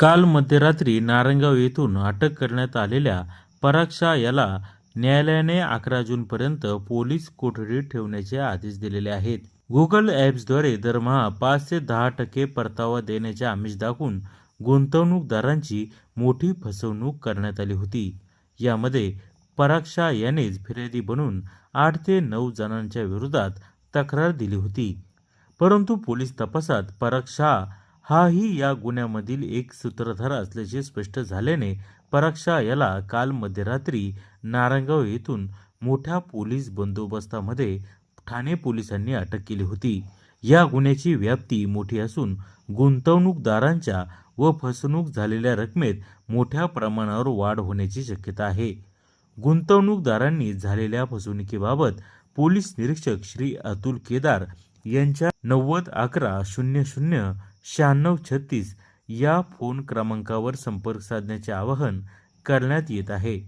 काल मध्यरात्री नारंगाव येथून अटक करण्यात आलेल्या पराग शाह याला न्यायालयाने अकरा जूनपर्यंत पोलीस कोठडीत ठेवण्याचे आदेश दिलेले आहेत. गुगल ॲप्सद्वारे दरमहा पाच ते दहा टक्के परतावा देण्याचे आमिष दाखवून गुंतवणूकदारांची मोठी फसवणूक करण्यात आली होती. यामध्ये पराग शाह यानेच फिर्यादी बनून आठ ते नऊ जणांच्या विरोधात तक्रार दिली होती. परंतु पोलीस तपासात पराग शाह हाही या गुन्ह्यामधील एक सूत्रधार असल्याचे स्पष्ट झाल्याने पराक्षा याला काल मध्यरात्री नारायणगाव येथून मोठ्या पोलीस बंदोबस्तामध्ये ठाणे पोलिसांनी अटक केली होती. या गुन्ह्याची व्याप्ती मोठी असून गुंतवणूकदारांच्या व फसवणूक झालेल्या रकमेत मोठ्या प्रमाणावर वाढ होण्याची शक्यता आहे. गुंतवणूकदारांनी झालेल्या फसवणुकीबाबत पोलीस निरीक्षक श्री अतुल केदार यांच्या नव्वद अकरा शून्य शून्य शहाण्णव छत्तीस या फोन क्रमांकावर संपर्क साधण्याचे आवाहन करण्यात येत आहे.